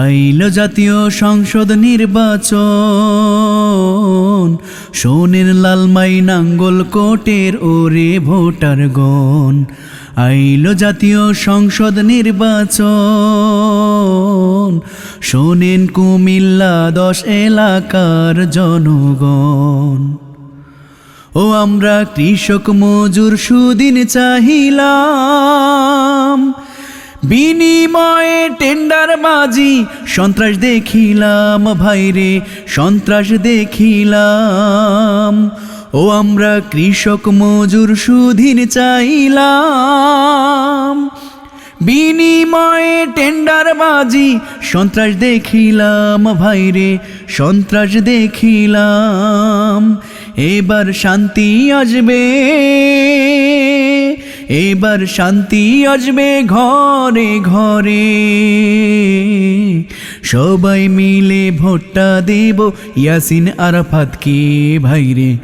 আইল জাতীয় সংসদ নির্বাচন। সোনের লালমাই নাঙ্গল কোটের ওরে ভোটার গণ। আইল জাতীয় সংসদ নির্বাচন। শোনেন কুমিল্লা দশ এলাকার জনগণ। ও আমরা কৃষক মজুর সুদিন চাহিলাম। বিনিময়ে টেন্ডার বাজি সন্ত্রাস দেখিলাম ভাইরে, সন্ত্রাস দেখিলাম। ও আমরা কৃষক মজুর সুদিন চাইলাম। বিনিময়ে টেন্ডার বাজি, সন্ত্রাস দেখিলাম ভাইরে, সন্ত্রাস দেখিলাম। এবার শান্তি আসবে। এবার শান্তি আসবে ঘরে ঘরে। সবাই মিলে ভোটটা দেব ইয়াসিন আরাফাতকে ভাইরে?